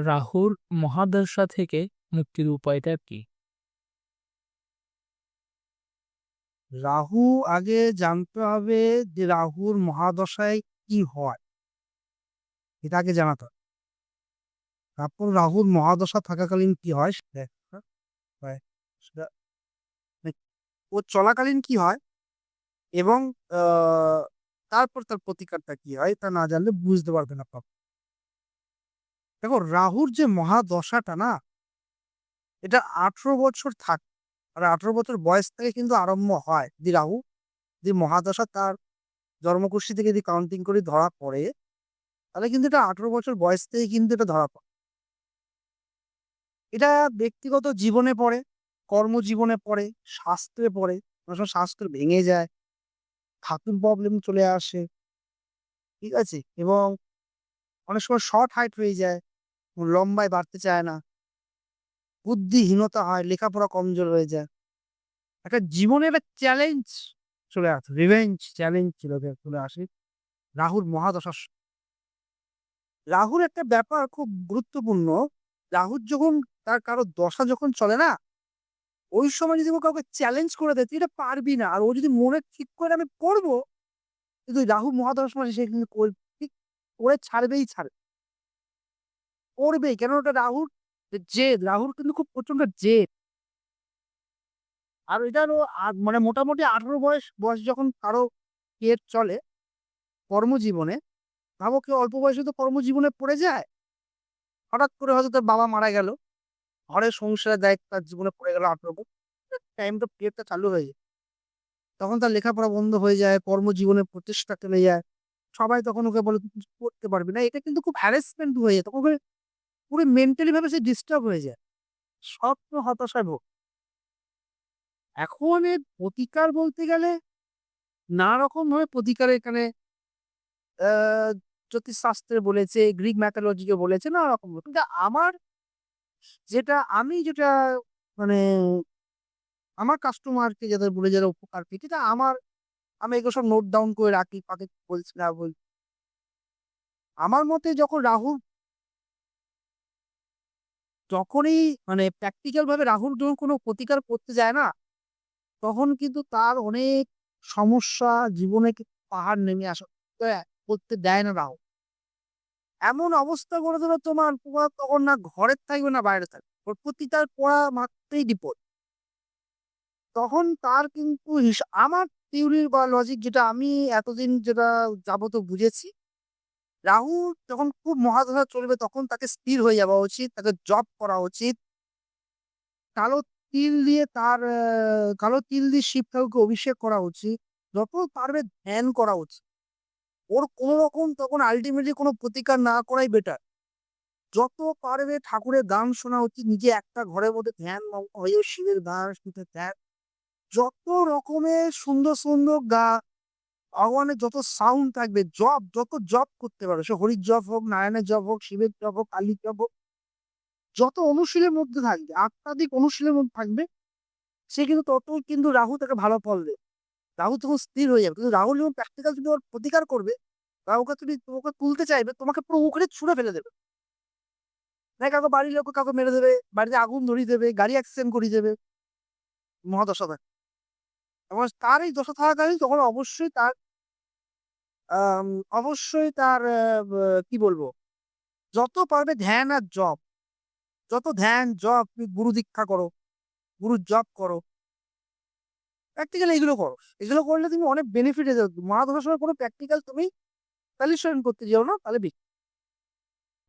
রাহুর মহাদশা থেকে মুক্তির উপায়টা কি? রাহু আগে জানতে হবে যে রাহুর মহাদশায় কি হয়। এটা আগে জানাতে হবে। তারপর রাহুর মহাদশা থাকাকালীন কি হয়? হয়। সেটা মানে ওর চলাকালীন কি হয়? এবং তারপর তার প্রতিকারটা কি হয়? তা না জানলে বুঝতে পারবে না পাপ দেখো রাহুর যে মহাদশাটা না, এটা আঠেরো বছর থাকে, আর আঠেরো বছর বয়স থেকে কিন্তু আরম্ভ হয় যদি রাহু। যদি মহাদশা তার জন্মকুষ্ঠী থেকে যদি কাউন্টিং করে ধরা পড়ে, তাহলে কিন্তু এটা আঠেরো বছর বয়স থেকে কিন্তু এটা ধরা পড়ে। এটা ব্যক্তিগত জীবনে পড়ে, কর্মজীবনে পড়ে, স্বাস্থ্যে পড়ে, অনেক সময় স্বাস্থ্য ভেঙে যায় ধাতুর প্রবলেম চলে আসে, ঠিক আছে? এবং অনেক সময় শর্ট হাইট হয়ে যায় লম্বায় বাড়তে চায় না। বুদ্ধিহীনতা হয়, লেখাপড়া কমজোর হয়ে যায়। একটা জীবনে একটা চ্যালেঞ্জ চলে আসে রিভেঞ্জ চ্যালেঞ্জ চলে চলে আসে রাহুর মহাদশা রাহুর একটা ব্যাপার খুব গুরুত্বপূর্ণ। রাহুর যখন তার কারও দশা যখন চলে না, ওই সময় যদি কাউকে চ্যালেঞ্জ করে দেয়, তুই এটা পারবি না। আর ও যদি মনে ঠিক করে আমি করব, কিন্তু রাহু মহাদশা মানে সে কিন্তু ঠিক করে ছাড়বেই ছাড়বে করবেই কেন ওটা রাহুর জেদ, রাহুর কিন্তু খুব প্রচণ্ড জেদ। আর এটা হলো মানে মোটামুটি আঠারো বয়স বয়স যখন কারও পেট চলে কর্মজীবনে, ভাবো কেউ অল্প বয়সে তো কর্মজীবনে পড়ে যায়। হঠাৎ করে হয়তো তার বাবা মারা গেল। ঘরের সংসারের দায়িত্ব তার জীবনে পড়ে গেল আঠারো বছর। টাইম তো পেটটা চালু হয়ে যায়। তখন তার লেখাপড়া বন্ধ হয়ে যায়, কর্মজীবনে প্রচেষ্টা চলে যায়। সবাই তখন ওকে বলে, তুই করতে পারবি না। এটা কিন্তু খুব হ্যারাসমেন্ট হয়ে যায়। তখন পুরো মেন্টালি ভাবে সে ডিস্টার্ব হয়ে যায় সব তো হতাশায় ভোগ এখন এর প্রতিকার বলতে গেলে নানা রকম ভাবে প্রতিকার এখানে জ্যোতিষশাস্ত্রে বলেছে গ্রিক ম্যাথোলজিকে বলেছে নানা রকম। কিন্তু আমার যেটা, আমি যেটা মানে আমার কাস্টমারকে যাদের বলে যারা উপকার পেয়েছে এটা আমার, আমি এগুলো সব নোট ডাউন করে রাখি কাকে বলছি, না বলছি আমার মতে যখন রাহু যখনই মানে প্র্যাকটিক্যাল ভাবে রাহুল যখন কোনো প্রতিকার করতে যায় না, তখন কিন্তু তার অনেক সমস্যা জীবনে পাহাড় নেমে আসা করতে দেয় না রাহুল। এমন অবস্থা করে দেবে তোমার তোমার তখন না ঘরে থাকবে না বাইরে থাকবে, ওর প্রতি তার পড়া মাত্রই বিপদ। তখন তার কিন্তু আমার থিওরির বা লজিক যেটা আমি এতদিন যেটা যাবত বুঝেছি রাহু যখন খুব মহাদশা চলবে তখন তাকে স্থির হয়ে যাওয়া উচিত, তাকে জব করা উচিত। কালো তিল দিয়ে তার কালো তিল দিয়ে শিব ঠাকুরকে অভিষেক করা উচিত। যত পারবে ধ্যান করা উচিত। ওর কোনো রকম তখন আলটিমেটলি কোনো প্রতিকার না করাই বেটার যত পারবে ঠাকুরের গান শোনা উচিত, নিজে একটা ঘরের মধ্যে ধ্যান শিবের গান শুনতে ধ্যান। যত রকমের সুন্দর সুন্দর গা ভগবানের যত সাউন্ড থাকবে জব যত জব করতে পারো, সে হরির জব হোক, নারায়ণের জব হোক, শিবের জব হোক, কালীর জব হোক, যত অনুশীলের মধ্যে থাকবে আত্মাধিক অনুশীলের মধ্যে থাকবে, সে কিন্তু তত কিন্তু রাহু তাকে ভালো ফল দেবে। রাহু তখন স্থির হয়ে যাবে। কিন্তু রাহুল যখন প্র্যাকটিক্যাল যদি ওর প্রতিকার করবে, বা ওকে তুমি ওকে তুলতে চাইবে, তোমাকে পুরো উখড়ে ছুঁড়ে ফেলে দেবে। না কাউকে বাড়ির লোক কাউকে মেরে দেবে, বাড়িতে আগুন ধরিয়ে দেবে, গাড়ি অ্যাক্সিডেন্ট করিয়ে দেবে, মহাদশা থাকে। এবং তার এই দশা থাকাকালীন তখন অবশ্যই তার অবশ্যই তার কি বলব? যত পারবে ধ্যান আর জপ। যত ধ্যান, জপ, তুমি গুরু দীক্ষা করো, গুরু জপ করো। প্র্যাকটিক্যাল এগুলো করো। এগুলো করলে তুমি অনেক বেনিফিট যাবে। ধরার সময় কোনো প্র্যাকটিক্যাল তুমি সলিউশন করতে যাও না, তাহলে বেশি।